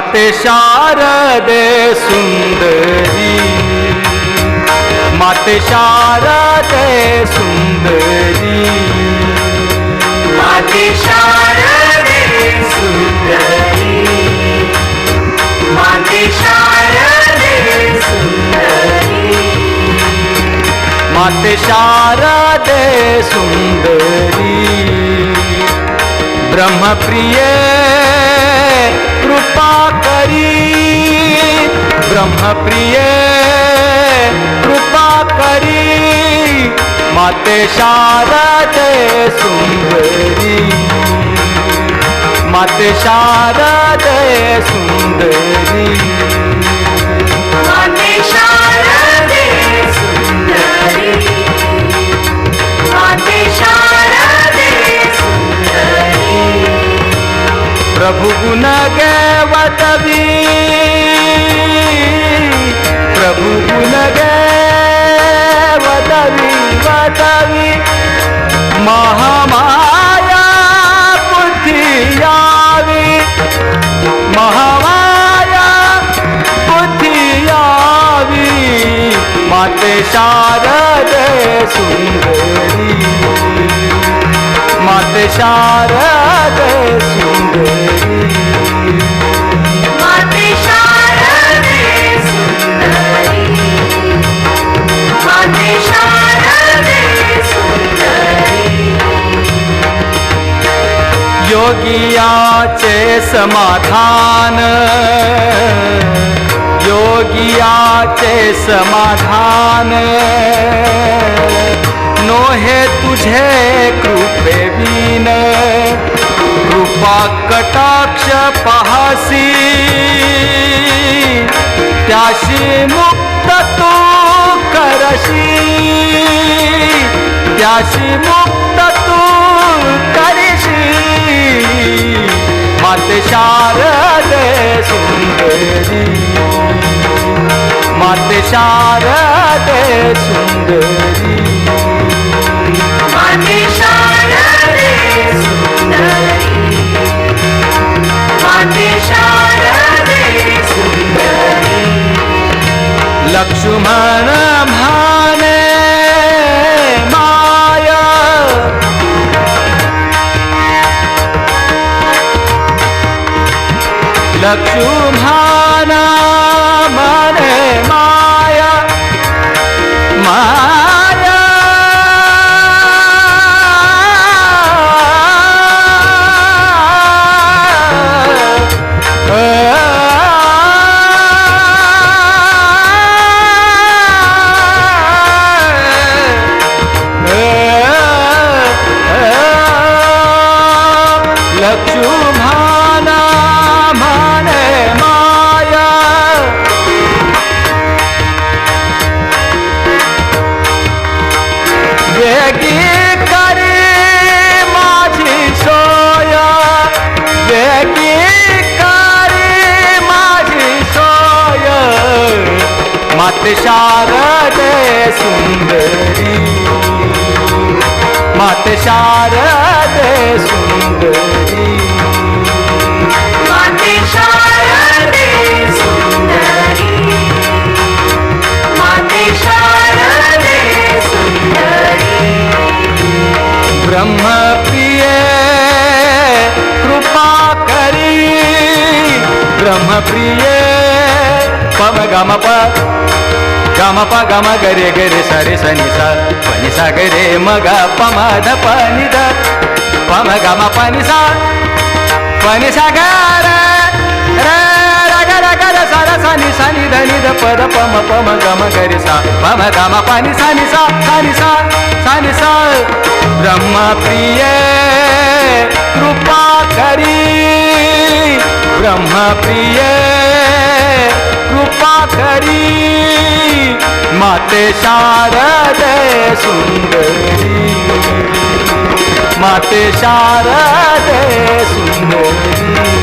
माते शारदे सुंदरी। माते शारदे सुंदरी। माते शारदे सुंदरी। माते शारदे सुंदरी। माते शारदे सुंदरी। ब्रह्मप्रिय कृपा करी ब्रह्मप्रिय कृपा करी। माते शारदे सुंदरी माते शारदे सुंदरी प्रभु गुण गवतवी प्रभु गुण गवतवी वतवी महामाया बुद्धियावी। महामाया बुद्धियावी। माते शारदे सुंदरी। माते शारदे योगियाचे समाधान। योगियाचे समाधान। नोहे तुझे कृपे बीन कृपा कटाक्ष पहासी। त्याशी मुक्त तू करशी। त्याशी मुक्त तू करशी। माते शारदे सुंदरी। माते शारदे सुंदरी। माते शारदे सुंदरी। माते शारदे सुंदरी। लक्ष्मण भाने लक्ष्मण मने शारदे सुंदरी। माते शारदे सुंदरी। माते शारदे सुंदरी। माते शारदे सुंदरी। ब्रह्म प्रिय कृपा करी। ब्रह्म प्रिय పమ గమ ప. గమ ప గమ గరి గరి సరి సని స. పని స గరే మగ పమ ద పని ద. పమ గమ పని స. పని స గర సని సని ధని ద పద పమ పమ గమ గరి స. పమ గమ పని సని స సని స సని స. బ్రహ్మ ప్రియ కృపా కరి బ్రహ్మ ప్రియ खरी माते शारदे सुंदरी. माते शारदे सुंदरी.